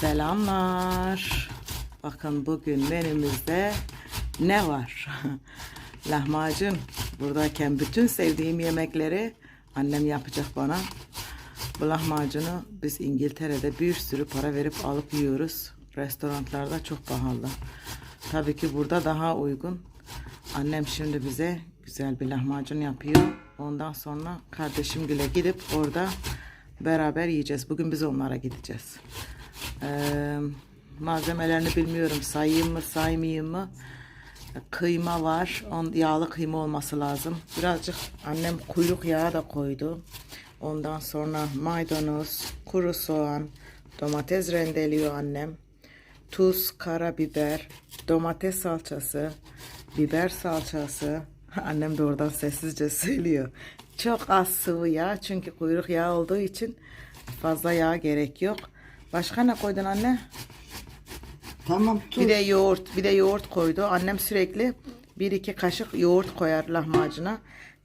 Selamlar. Bakın bugün menümüzde ne var? Lahmacun. Buradayken bütün sevdiğim yemekleri annem yapacak bana. Bu lahmacunu biz İngiltere'de bir sürü para verip alıp yiyoruz. Restoranlarda çok pahalı. Tabii ki burada daha uygun. Annem şimdi bize güzel bir lahmacun yapıyor. Ondan sonra kardeşim güle gidip orada beraber yiyeceğiz. Bugün biz onlara gideceğiz. Ee, malzemelerini bilmiyorum. Sayayım mı saymayayım mı? Kıyma var. On, yağlı kıyma olması lazım. Birazcık annem kuyruk yağı da koydu. Ondan sonra maydanoz, kuru soğan, domates rendeliyor annem. Tuz, karabiber, domates salçası, biber salçası. Annem de oradan sessizce söylüyor. Çok az sıvı yağ çünkü kuyruk yağı olduğu için fazla yağ gerek yok. Başka ne koydun anne? Tamam tut. Bir de yoğurt, bir de yoğurt koydu. Annem sürekli bir iki kaşık yoğurt koyar lahmacuna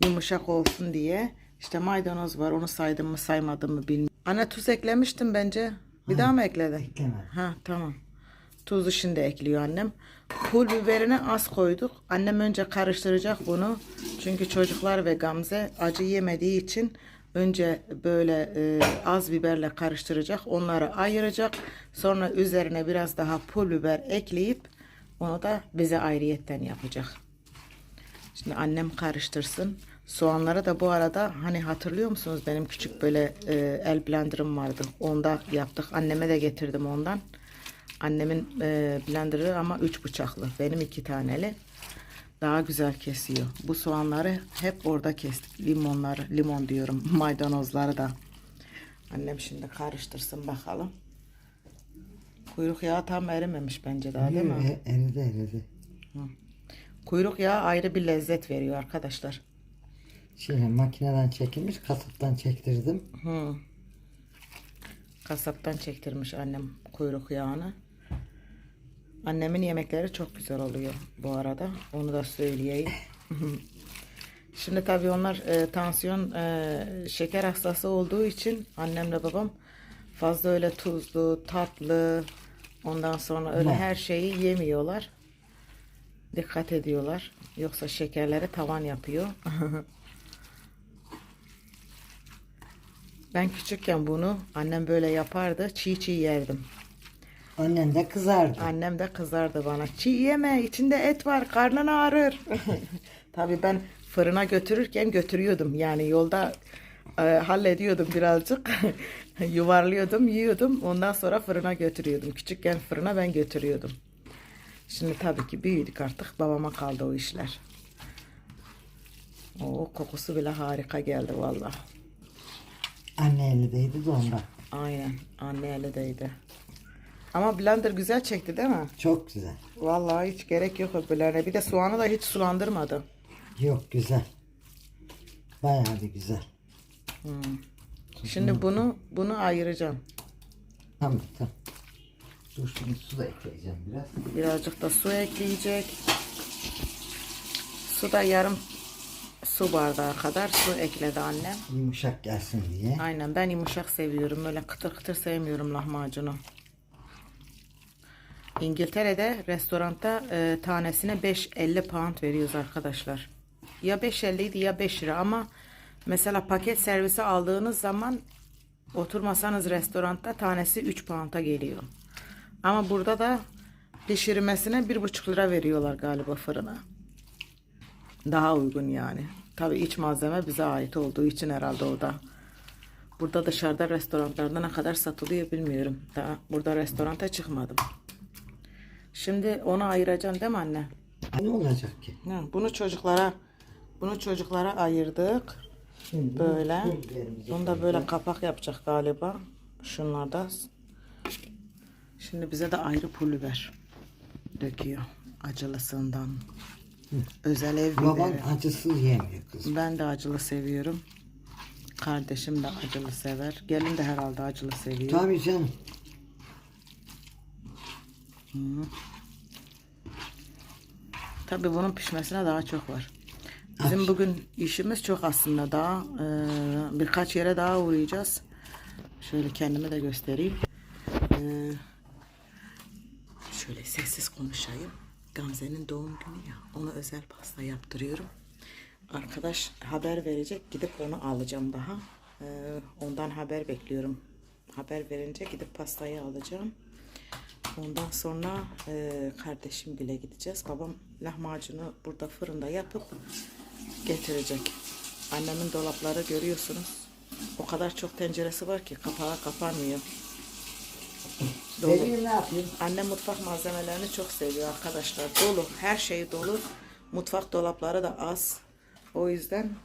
yumuşak olsun diye. İşte maydanoz var. Onu saydım mı saymadım mı bilmiyorum. Anne tuz eklemiştim bence. Bir daha mı ekledin? Eklemedim. Ha tamam. Tuzu şimdi ekliyor annem. Pul biberini az koyduk. Annem önce karıştıracak bunu. Çünkü çocuklar ve Gamze acı yemediği için önce böyle e, az biberle karıştıracak. Onları ayıracak. Sonra üzerine biraz daha pul biber ekleyip onu da bize ayrıyetten yapacak. Şimdi annem karıştırsın. Soğanları da bu arada hani hatırlıyor musunuz benim küçük böyle e, el blenderım vardı. Onda yaptık. Anneme de getirdim ondan. Annemin e, blenderı ama üç bıçaklı. Benim iki taneli. Daha güzel kesiyor. Bu soğanları hep orada kestik. Limonları, limon diyorum. Maydanozları da. Annem şimdi karıştırsın bakalım. Kuyruk yağı tam erimemiş bence daha değil mi? Eridi eridi. Kuyruk yağı ayrı bir lezzet veriyor arkadaşlar. Şey makineden çekilmiş kasaptan çektirdim. Hı. Kasaptan çektirmiş annem kuyruk yağını. Annemin yemekleri çok güzel oluyor bu arada. Onu da söyleyeyim. Şimdi tabii onlar e, tansiyon, e, şeker hastası olduğu için annemle babam fazla öyle tuzlu, tatlı, ondan sonra öyle her şeyi yemiyorlar. Dikkat ediyorlar. Yoksa şekerleri tavan yapıyor. Ben küçükken bunu annem böyle yapardı. Çiğ çiğ yerdim. Annen de kızardı. Annem de kızardı bana. Çiğ yeme içinde et var karnın ağrır. Tabii ben fırına götürürken götürüyordum. Yani yolda e, hallediyordum birazcık. Yuvarlıyordum yiyordum. Ondan sonra fırına götürüyordum. Küçükken fırına ben götürüyordum. Şimdi tabii ki büyüdük artık. Babama kaldı o işler. O kokusu bile harika geldi vallahi. Anne eli değdi de ondan. Aynen. Anne eli değdi. Ama blender güzel çekti değil mi? Çok güzel. Vallahi hiç gerek yok blender'e. Bir de soğanı da hiç sulandırmadı. Yok güzel. Bayağı bir güzel. Şimdi bunu bunu ayıracağım. Tamam tamam. Dur şimdi su da ekleyeceğim biraz. Birazcık da su ekleyecek. Su da yarım su bardağı kadar su ekledi annem. Yumuşak gelsin diye. Aynen ben yumuşak seviyorum. Böyle kıtır kıtır sevmiyorum lahmacunu. İngiltere'de restoranda e, tanesine 5.50 pound veriyoruz arkadaşlar. Ya 5.50 idi ya 5 lira ama mesela paket servisi aldığınız zaman oturmasanız restoranda tanesi 3 pound'a geliyor. Ama burada da pişirmesine 1,5 lira veriyorlar galiba fırına. Daha uygun yani. Tabii iç malzeme bize ait olduğu için herhalde o da. Burada dışarıda restoranlarda ne kadar satılıyor bilmiyorum. Daha burada restoranta çıkmadım. Şimdi onu ayıracaksın değil mi anne? Ne olacak ki? Ha, bunu çocuklara bunu çocuklara ayırdık. Şimdi Böyle. Bunu da böyle kapak yapacak galiba. Şunlar da. Şimdi bize de ayrı pul biber döküyor. Acılısından. Özel ev Babam biberi. acısız yemiyor kız. Ben de acılı seviyorum. Kardeşim de acılı sever. Gelin de herhalde acılı seviyor. Tabii canım. Tabii bunun pişmesine daha çok var. Bizim bugün işimiz çok aslında daha e, birkaç yere daha uğrayacağız. Şöyle kendimi de göstereyim. E, şöyle sessiz konuşayım. Gamze'nin doğum günü ya. Ona özel pasta yaptırıyorum. Arkadaş haber verecek. Gidip onu alacağım daha. Ee, ondan haber bekliyorum. Haber verince gidip pastayı alacağım. Ondan sonra e, kardeşim bile gideceğiz. Babam lahmacunu burada fırında yapıp getirecek. Annemin dolapları görüyorsunuz. O kadar çok tenceresi var ki kapağı kapanmıyor. Dolu. Ne yapayım? Annem mutfak malzemelerini çok seviyor arkadaşlar. Dolu. Her şey dolu. Mutfak dolapları da az. O yüzden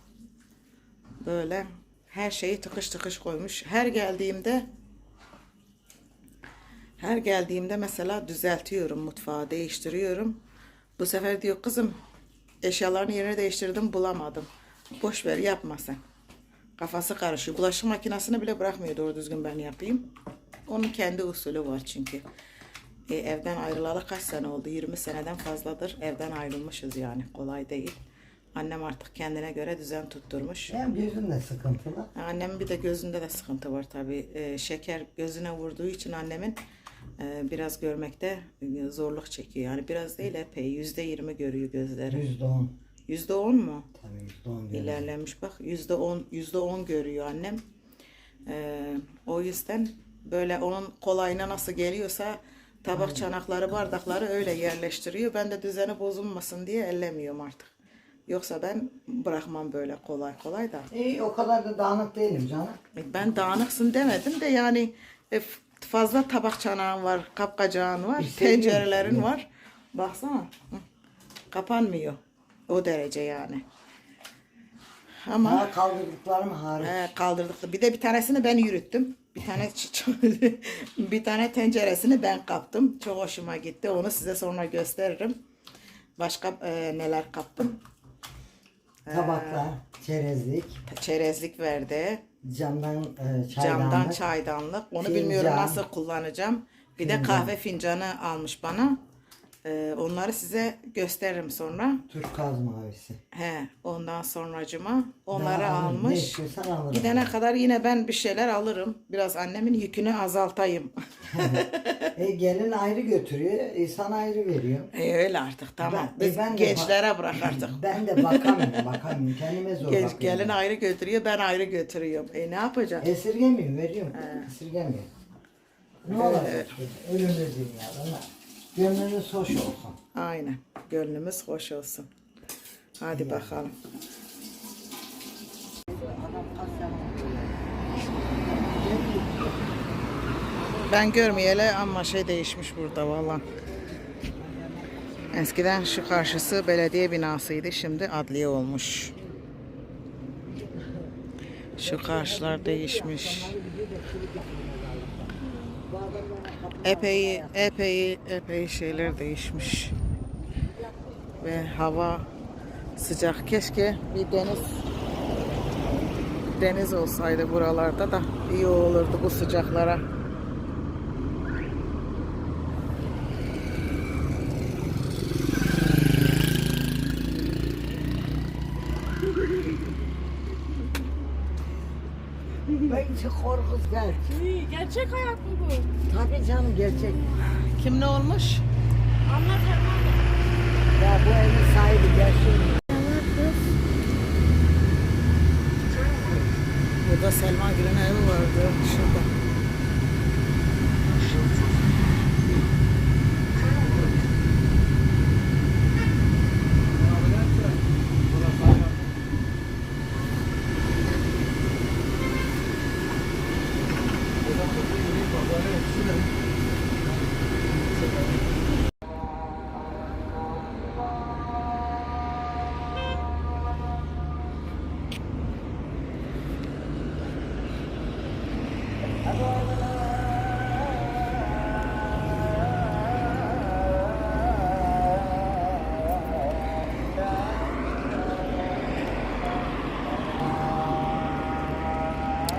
böyle her şeyi tıkış tıkış koymuş. Her geldiğimde her geldiğimde mesela düzeltiyorum mutfağı, değiştiriyorum. Bu sefer diyor kızım eşyalarını yerine değiştirdim bulamadım. Boş ver yapma sen. Kafası karışıyor. Bulaşık makinesini bile bırakmıyor doğru düzgün ben yapayım. Onun kendi usulü var çünkü. E, evden ayrılalı kaç sene oldu? 20 seneden fazladır evden ayrılmışız yani. Kolay değil. Annem artık kendine göre düzen tutturmuş. Hem gözün de sıkıntılı. Annemin bir de gözünde de sıkıntı var tabii. Ee, şeker gözüne vurduğu için annemin e, biraz görmekte e, zorluk çekiyor. Yani biraz değil epey. Yüzde yirmi görüyor gözleri. Yüzde on. Yüzde on mu? Tabii yüzde on. İlerlemiş bak. Yüzde on, yüzde on görüyor annem. Ee, o yüzden böyle onun kolayına nasıl geliyorsa tabak çanakları bardakları öyle yerleştiriyor. Ben de düzeni bozulmasın diye ellemiyorum artık. Yoksa ben bırakmam böyle kolay kolay da. İyi o kadar da dağınık değilim canım. E, Ben dağınıksın demedim de yani e, fazla tabak çanağın var, kapkacağın var, tencerelerin var. Baksana. Hı. Kapanmıyor. O derece yani. Ama Ha kaldırdıklarım hariç. he, kaldırdık. Bir de bir tanesini ben yürüttüm. Bir tane bir tane tenceresini ben kaptım. Çok hoşuma gitti. Onu size sonra gösteririm. Başka e, neler kaptım? Tabaklar, çerezlik, Çerezlik verdi. Camdan e, çaydanlık. Camdan çaydanlık. Onu Fincan. bilmiyorum nasıl kullanacağım. Bir de kahve fincanı almış bana. Ee, onları size gösteririm sonra. Türk kaz mavisi. He, ondan sonracıma onları Daha alırım. Ne almış. istiyorsan alırım. Gidene kadar yine ben bir şeyler alırım. Biraz annemin yükünü azaltayım. E, gelin ayrı götürüyor, insan ayrı veriyor. e, öyle artık tamam. Ben- e, Biz ben de gençlere bırak artık. Ben de bakamıyorum, bakamıyorum. Kendime zor Genç, bakıyorum. gelin ayrı götürüyor, ben ayrı götürüyorum. E ne yapacağız? Esirgemiyorum, veriyorum. Esirgemiyorum. Ne olacak? Ölümlü dünyada. Gönlünüz hoş olsun. Aynen. Gönlümüz hoş olsun. Hadi bakalım. Ben görmeyeli ama şey değişmiş burada valla. Eskiden şu karşısı belediye binasıydı. Şimdi adliye olmuş. Şu karşılar değişmiş. Epey epey epey şeyler değişmiş. Ve hava sıcak. Keşke bir deniz deniz olsaydı buralarda da iyi olurdu bu sıcaklara. Çok korkuz gerçek. Gerçek hayat mı bu? Tabii canım gerçek. Kim ne olmuş? Anlat hemen. Ya bu evin sahibi gerçek. Burada Selma Gül'ün evi vardı. Şurada.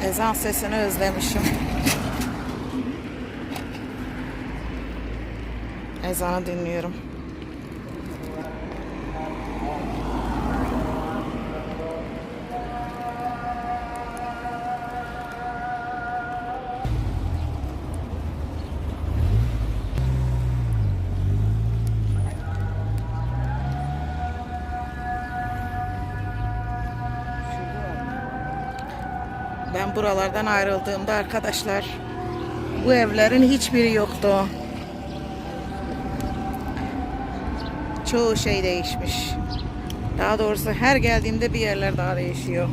Ezan sesini özlemişim. Ezanı dinliyorum. Buralardan ayrıldığımda arkadaşlar bu evlerin hiçbiri yoktu. Çoğu şey değişmiş. Daha doğrusu her geldiğimde bir yerler daha değişiyor.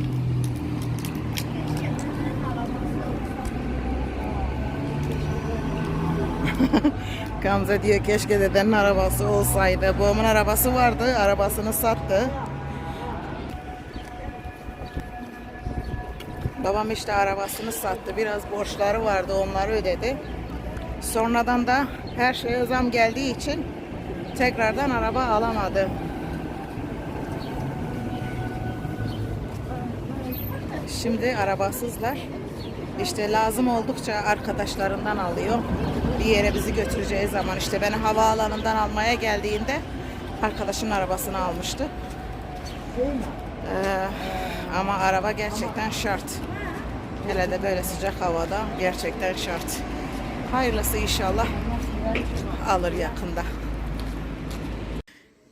Gamze diyor keşke dedenin arabası olsaydı. Babamın arabası vardı, arabasını sattı. Babam işte arabasını sattı. Biraz borçları vardı, onları ödedi. Sonradan da her şeye zam geldiği için tekrardan araba alamadı. Şimdi arabasızlar. İşte lazım oldukça arkadaşlarından alıyor. Bir yere bizi götüreceği zaman işte beni havaalanından almaya geldiğinde arkadaşın arabasını almıştı. Ee, ama araba gerçekten şart. Hele de böyle sıcak havada gerçekten şart. Hayırlısı inşallah alır yakında.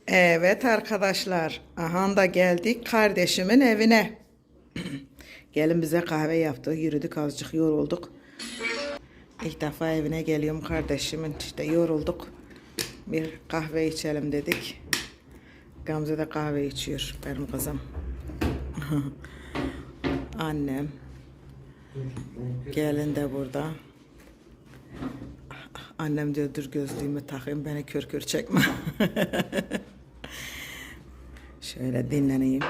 Evet arkadaşlar, aha da geldik kardeşimin evine. Gelin bize kahve yaptı, yürüdük azıcık yorulduk. İlk defa evine geliyorum kardeşimin, işte yorulduk. Bir kahve içelim dedik. Gamze de kahve içiyor benim kızım. Annem. Gelin de burada. Annem diyor dur gözlüğümü takayım beni kör kör çekme. Şöyle dinleneyim.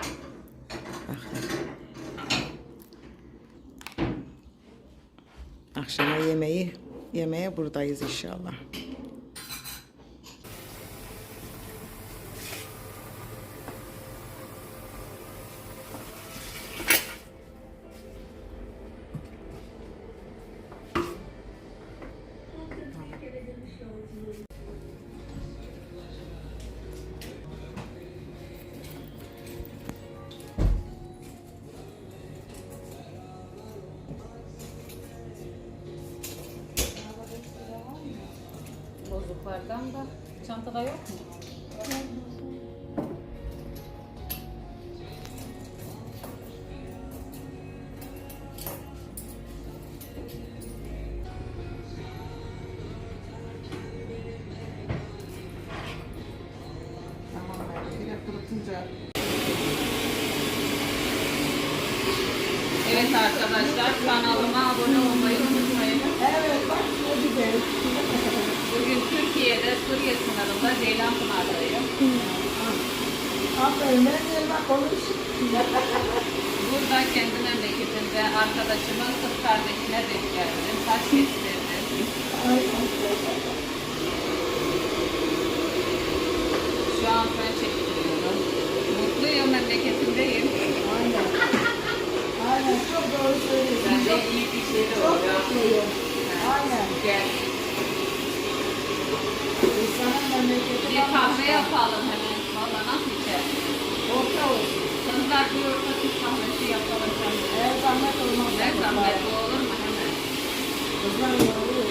Akşama yemeği yemeğe buradayız inşallah. Kurutunca Evet arkadaşlar kanalıma abone olmayı unutmayın. Evet bak güzel. Bugün Türkiye'de Suriye sınırında Ceylanpınar'dayım. Aferin ben elma konuş. Burada kendi memleketimde arkadaşımın kız kardeşine denk geldim. Saç kestirdim. Şu an ben çektiriyorum. Memleketimdeyim. Aynen. Aynen çok doğru söylüyorsun. Ben de iyi bir şey de çok oluyor. mutluyum. Aynen. Gel. İnsanın memleketi Bir kahve yapalım hemen. Valla nasıl içer? Orta olsun. Kızlar bir orta Türk kahvesi yapalım. Eğer zahmet olmaz. Ne zahmetli olur mu hemen? Kızlar yoruluyor.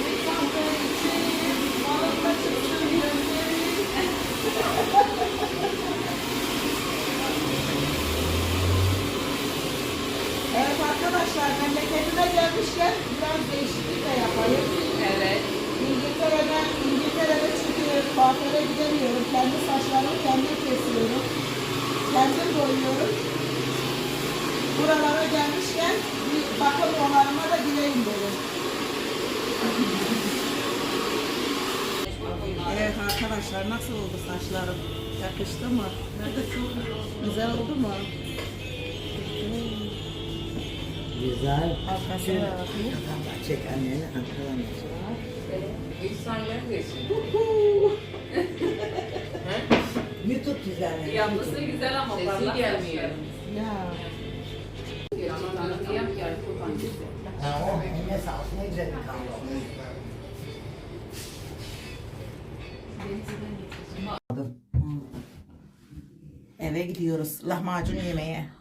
Bir kahve içelim, balıkla çıksın gözlerim. Evet arkadaşlar memleketime gelmişken biraz değişiklik de yapayım. Evet. İngiltere'den, İngiltere'de çünkü kuaföre gidemiyorum. Kendi saçlarımı kendim kesiyorum. Kendim boyuyorum. Buralara gelmişken bir bakım onarıma da gireyim dedim. Evet arkadaşlar nasıl oldu saçlarım? Yakıştı mı? Güzel oldu mu? Güzel. Arkasına bakayım. Çek anneni arkadan. YouTube güzel. Yapısı güzel ama Sesi gelmiyor. Ya. Ha, o eline sağlık. Ne güzel bir kahve. Eve gidiyoruz lahmacun yemeye.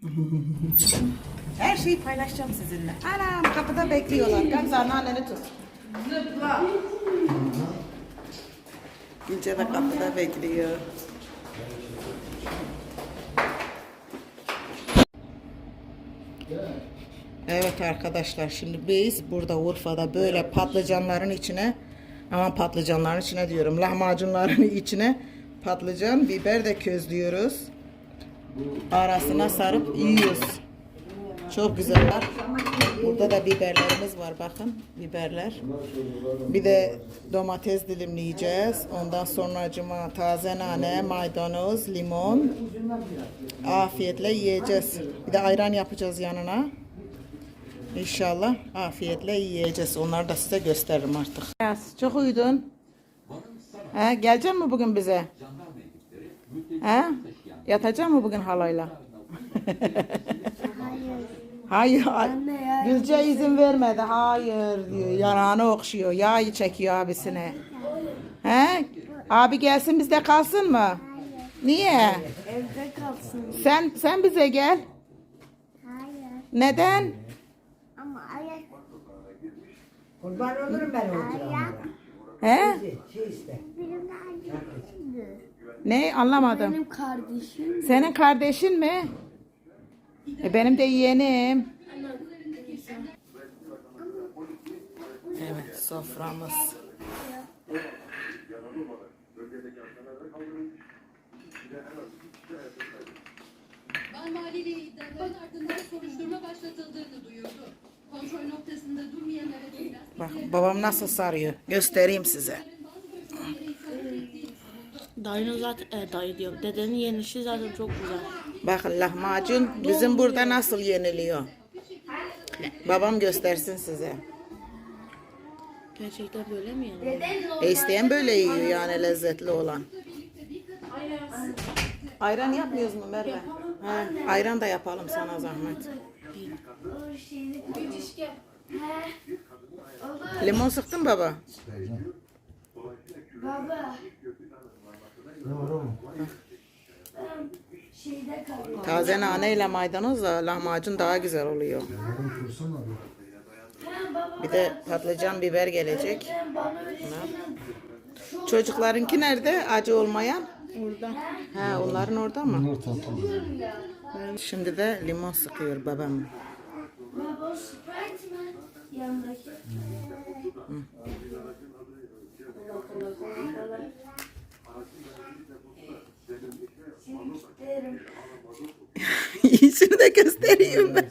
Her şeyi paylaşacağım sizinle. Anam kapıda bekliyorlar. Gamze anneanneni tut. Zıpla. İnce de kapıda bekliyor. Evet arkadaşlar şimdi biz burada Urfa'da böyle patlıcanların içine ama patlıcanların içine diyorum lahmacunların içine patlıcan biber de közlüyoruz. Arasına sarıp yiyoruz. Çok güzeller. Burada da biberlerimiz var bakın biberler. Bir de domates dilimleyeceğiz. Ondan sonra cuma taze nane, maydanoz, limon. Afiyetle yiyeceğiz. Bir de ayran yapacağız yanına. İnşallah afiyetle yiyeceğiz. Onları da size gösteririm artık. Çok uyudun. He, gelecek mi bugün bize? He? Yatacak mı bugün halayla? Hayır. Hayır. Gülce izin vermedi. Hayır diyor. Yanağını okşuyor. Yağı çekiyor abisine. He? Abi gelsin bizde kalsın mı? Niye? Evde kalsın. Sen sen bize gel. Hayır. Neden? Ama ayak Kurban olurum ben oturana. He? Şey işte. benim kardeşimdi. Ne anlamadım. Benim kardeşim. Senin kardeşin mi? E benim de yeğenim. Evet soframız. Banvali ile iddiaların ardından soruşturma başlatıldığını duyurdu. Kontrol noktasında durmayanlara Bak babam nasıl sarıyor. Göstereyim size. Dayının zaten, e, dayı diyorum. Dedenin yenişi zaten çok güzel. Bakın lahmacun bizim burada nasıl yeniliyor. Babam göstersin size. Gerçekten böyle mi yani? E isteyen böyle yiyor yani lezzetli olan. Ayran yapmıyoruz mu Merve? He, ayran da yapalım sana zahmet. Limon sıktın baba. Baba. Ne var oğlum? Şeyde kalıyor. Taze nane ile maydanozla lahmacun daha güzel oluyor. Bir de patlıcan biber gelecek. Çocuklarınki nerede? Acı olmayan? Orada. He, onların orada mı? Şimdi de limon sıkıyor babam. Baba o Sprite mi? Yanındaki. Şimdi İyisini de göstereyim ben.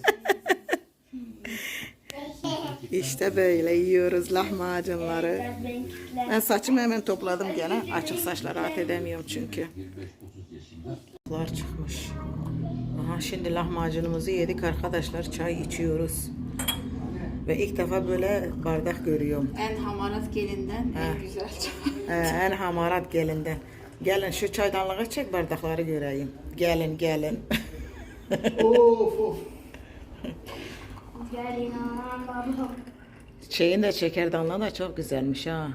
işte böyle yiyoruz lahmacunları. Ben saçımı hemen topladım gene. Açık saçla rahat edemiyorum çünkü. Lar çıkmış. Aha şimdi lahmacunumuzu yedik arkadaşlar. Çay içiyoruz. Ve ilk defa böyle bardak görüyorum. En hamarat gelinden en güzel Ee, en hamarat gelinden. Gelin şu çaydanlığı çek bardakları göreyim. Gelin gelin. Gel inan babam. Şeyin de çekerdanlığı da çok güzelmiş ha.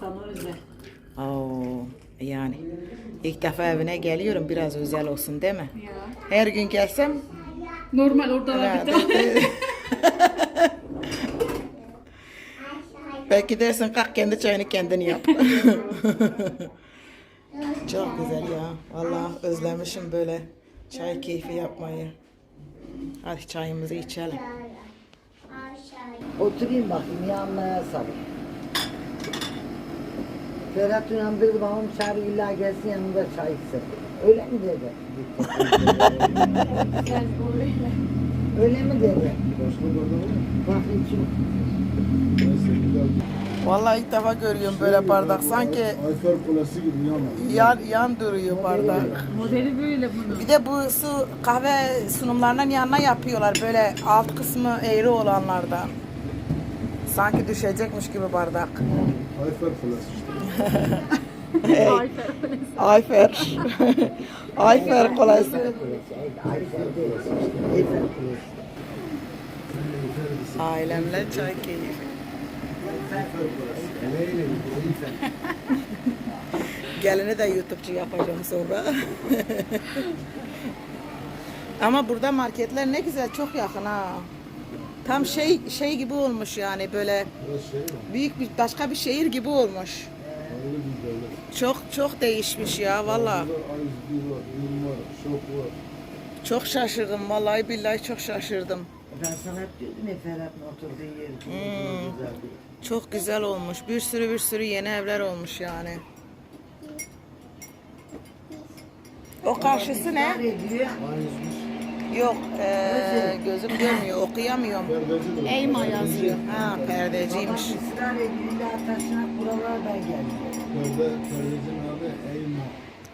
Sana özel. Oo, yani ilk defa evine geliyorum biraz özel olsun değil mi? Ya. Her gün gelsem Normal orada herhalde. Belki dersin kalk kendi çayını kendin yap. çok güzel ya. Vallahi özlemişim böyle çay keyfi yapmayı. Hadi çayımızı içelim. Oturayım bakayım yanmaya sarayım. Ferhat uyandırdı babam çağırıyor illa gelsin yanında çay içsin. Öyle mi dedi? Öyle mi dedi? Bak içim. Vallahi ilk defa görüyorum böyle bardak. Sanki Ayfer Kulesi gibi yana. yan, yan duruyor bardak. Modeli böyle bunun. Bir de bu su kahve sunumlarının yanına yapıyorlar böyle alt kısmı eğri olanlardan. Sanki düşecekmiş gibi bardak. Ayfer Kulesi işte. Ayfer. Ayfer. Ayfer Kulesi. Ailemle çay keyfi. Gelini de YouTube'cu yapacağım sonra. Ama burada marketler ne güzel çok yakın ha. Tam şey şey gibi olmuş yani böyle büyük bir başka bir şehir gibi olmuş. Çok çok değişmiş ya valla. Çok şaşırdım vallahi billahi çok şaşırdım. Ben sana hep diyordum ya Ferhat'ın oturduğu yer. Hmm. güzel. Çok güzel olmuş. Bir sürü bir sürü yeni evler olmuş yani. O karşısı ne? Yok, eee, gözüm görmüyor, okuyamıyorum. Elma yazıyor. Ha, perdeciymiş. Buralardan geldi. Perde, perdecinin adı Eyma.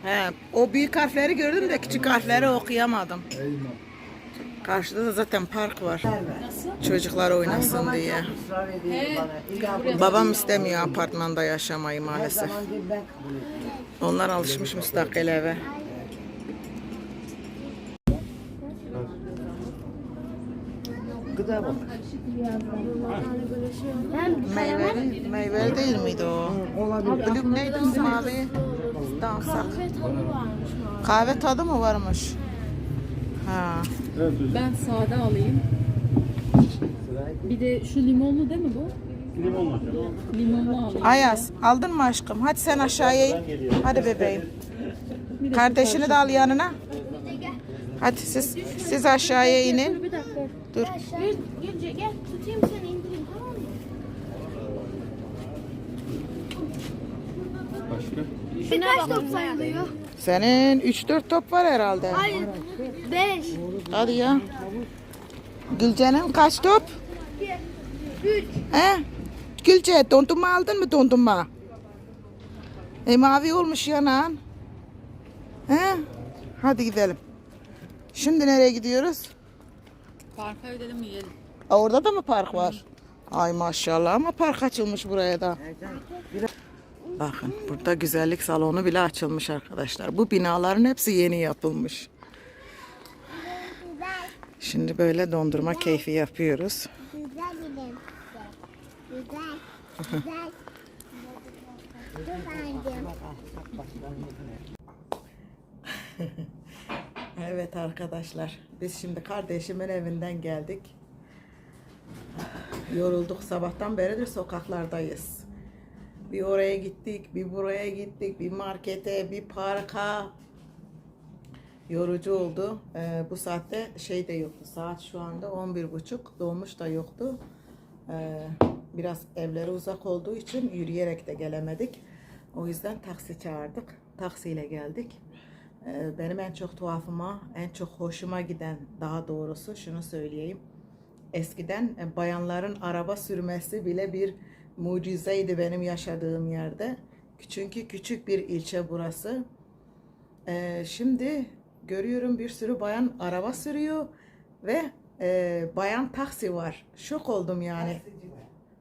He, o büyük harfleri gördüm de küçük harfleri okuyamadım. Eyma. Karşıda da zaten park var. Ver. Çocuklar oynasın diye. Babam istemiyor apartmanda yaşamayı maalesef. Onlar alışmış müstakil eve. Gıda bak. Meyveli, meyveli değil miydi o? Olabilir. Blue neydi mavi? Dansak. Kahve tadı varmış mavi. Kahve tadı mı varmış? Ha. Evet hocam. Ben sade alayım. Bir de şu limonlu değil mi bu? Limonlu Limonlu alayım. Ayaz aldın mı aşkım? Hadi sen aşağıya in. Hadi bebeğim. Kardeşini de al yanına. Hadi siz siz aşağıya inin. Bir dakika. Dur. Gel, Gülce gel tutayım seni indireyim tamam mı? Başka? Kaç top sayılıyor? Senin 3-4 top var herhalde. Hayır. Beş. Hadi ya. Gülce'nin kaç top? Üç. He? Gülce dondurma aldın mı dondurma? E mavi olmuş yanan. He? Hadi gidelim. Şimdi nereye gidiyoruz? Parka mi yiyelim? Aa, orada da mı park var? Ay maşallah ama park açılmış buraya da. Bakın burada güzellik salonu bile açılmış arkadaşlar. Bu binaların hepsi yeni yapılmış. Şimdi böyle dondurma keyfi yapıyoruz. Güzel. Güzel. Güzel. Evet arkadaşlar biz şimdi kardeşimin evinden geldik. Yorulduk sabahtan beridir sokaklardayız. Bir oraya gittik, bir buraya gittik, bir markete, bir parka. Yorucu oldu. Ee, bu saatte şey de yoktu. Saat şu anda 11.30. Dolmuş da yoktu. Ee, biraz evleri uzak olduğu için yürüyerek de gelemedik. O yüzden taksi çağırdık. Taksiyle geldik. Ee, benim en çok tuhafıma, en çok hoşuma giden daha doğrusu şunu söyleyeyim. Eskiden bayanların araba sürmesi bile bir mucizeydi benim yaşadığım yerde. Çünkü küçük bir ilçe burası. Ee, şimdi görüyorum bir sürü bayan araba sürüyor ve e, bayan taksi var. Şok oldum yani.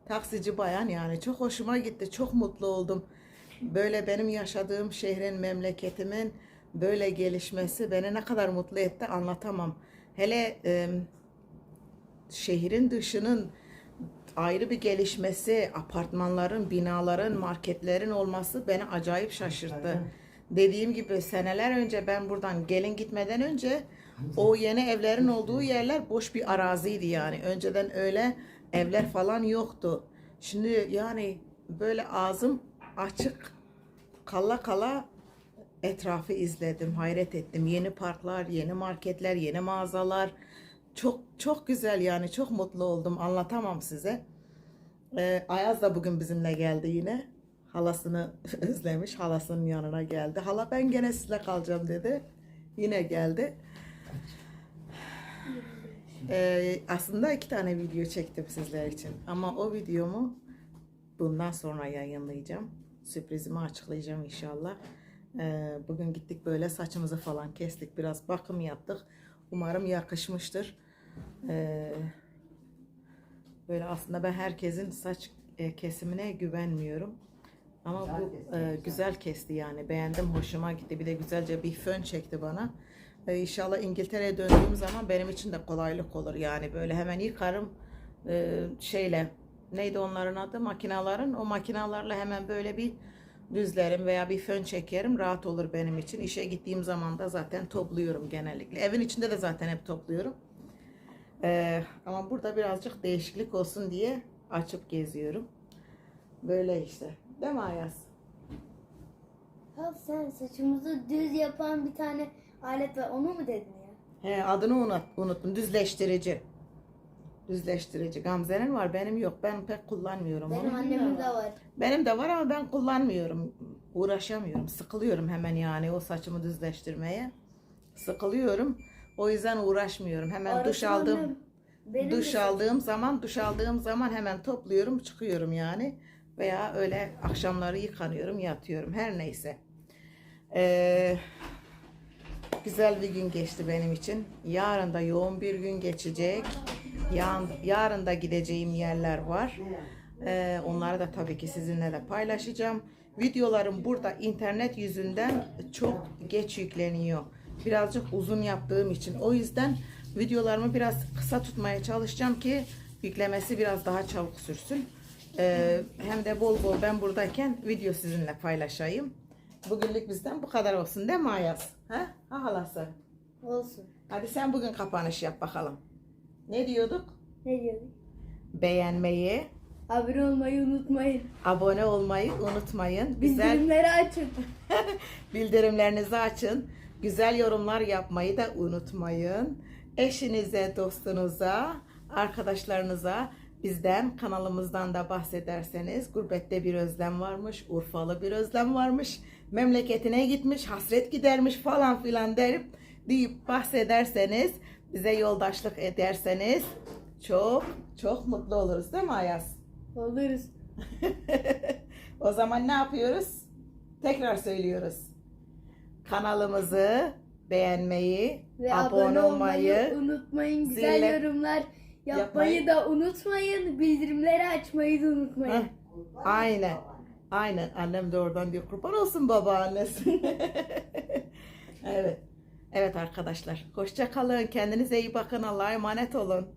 Taksici bayan yani çok hoşuma gitti. Çok mutlu oldum. Böyle benim yaşadığım şehrin, memleketimin böyle gelişmesi beni ne kadar mutlu etti anlatamam. Hele e, şehrin dışının ayrı bir gelişmesi, apartmanların, binaların, marketlerin olması beni acayip şaşırttı. Dediğim gibi seneler önce ben buradan gelin gitmeden önce o yeni evlerin olduğu yerler boş bir araziydi yani. Önceden öyle evler falan yoktu. Şimdi yani böyle ağzım açık kala kala etrafı izledim, hayret ettim. Yeni parklar, yeni marketler, yeni mağazalar. Çok çok güzel yani çok mutlu oldum. Anlatamam size. Ee, Ayaz da bugün bizimle geldi yine. Halasını özlemiş. Halasının yanına geldi. Hala ben gene sizle kalacağım dedi. Yine geldi. Ee, aslında iki tane video çektim sizler için. Ama o videomu bundan sonra yayınlayacağım. Sürprizimi açıklayacağım inşallah. Ee, bugün gittik böyle saçımızı falan kestik. Biraz bakım yaptık. Umarım yakışmıştır. Ee, böyle aslında ben herkesin saç e, kesimine güvenmiyorum. Ama bu e, güzel kesti yani. Beğendim, hoşuma gitti. Bir de güzelce bir fön çekti bana. Ee, inşallah İngiltere'ye döndüğüm zaman benim için de kolaylık olur. Yani böyle hemen yıkarım e, şeyle neydi onların adı makinaların o makinalarla hemen böyle bir düzlerim veya bir fön çekerim rahat olur benim için. İşe gittiğim zaman da zaten topluyorum genellikle. Evin içinde de zaten hep topluyorum. Ee, ama burada birazcık değişiklik olsun diye açıp geziyorum. Böyle işte. Değil mi Ayaz? Ya sen saçımızı düz yapan bir tane alet var. Onu mu dedin ya? He, adını unut, unuttum. Düzleştirici. Düzleştirici. Gamze'nin var benim yok. Ben pek kullanmıyorum onu. Benim annemin de var. Benim de var ama ben kullanmıyorum. Uğraşamıyorum. Sıkılıyorum hemen yani o saçımı düzleştirmeye. Sıkılıyorum. O yüzden uğraşmıyorum. Hemen duş annem- Benim de duş aldığım zaman duş aldığım zaman hemen topluyorum çıkıyorum yani. Veya öyle akşamları yıkanıyorum yatıyorum. Her neyse. Ee, güzel bir gün geçti benim için. Yarın da yoğun bir gün geçecek. Yarın, yarın da gideceğim yerler var. Ee, onları da tabii ki sizinle de paylaşacağım. Videolarım burada internet yüzünden çok geç yükleniyor birazcık uzun yaptığım için o yüzden videolarımı biraz kısa tutmaya çalışacağım ki yüklemesi biraz daha çabuk sürsün. Ee, hem de bol bol ben buradayken video sizinle paylaşayım. Bugünlük bizden bu kadar olsun değil mi Ayaz? Ha? Ha halası. olsun. Hadi sen bugün kapanış yap bakalım. Ne diyorduk? Ne diyordun? Beğenmeyi, Abone olmayı unutmayın. abone olmayı unutmayın. Güzel Bildirimleri açın. Bildirimlerinizi açın. Güzel yorumlar yapmayı da unutmayın. Eşinize, dostunuza, arkadaşlarınıza bizden, kanalımızdan da bahsederseniz gurbette bir özlem varmış, Urfalı bir özlem varmış, memleketine gitmiş, hasret gidermiş falan filan derip deyip bahsederseniz, bize yoldaşlık ederseniz çok çok mutlu oluruz değil mi Ayaz? Oluruz. o zaman ne yapıyoruz? Tekrar söylüyoruz. Kanalımızı beğenmeyi, Ve abone olmayı, unutmayın. Güzel zille- yorumlar yapmayı, yapmayı- da unutmayın. Bildirimleri açmayı da unutmayın. Heh, aynen. Aynen. Annem de oradan diyor kurban olsun babaannesi. evet. Evet arkadaşlar. Hoşça kalın. Kendinize iyi bakın. Allah'a emanet olun.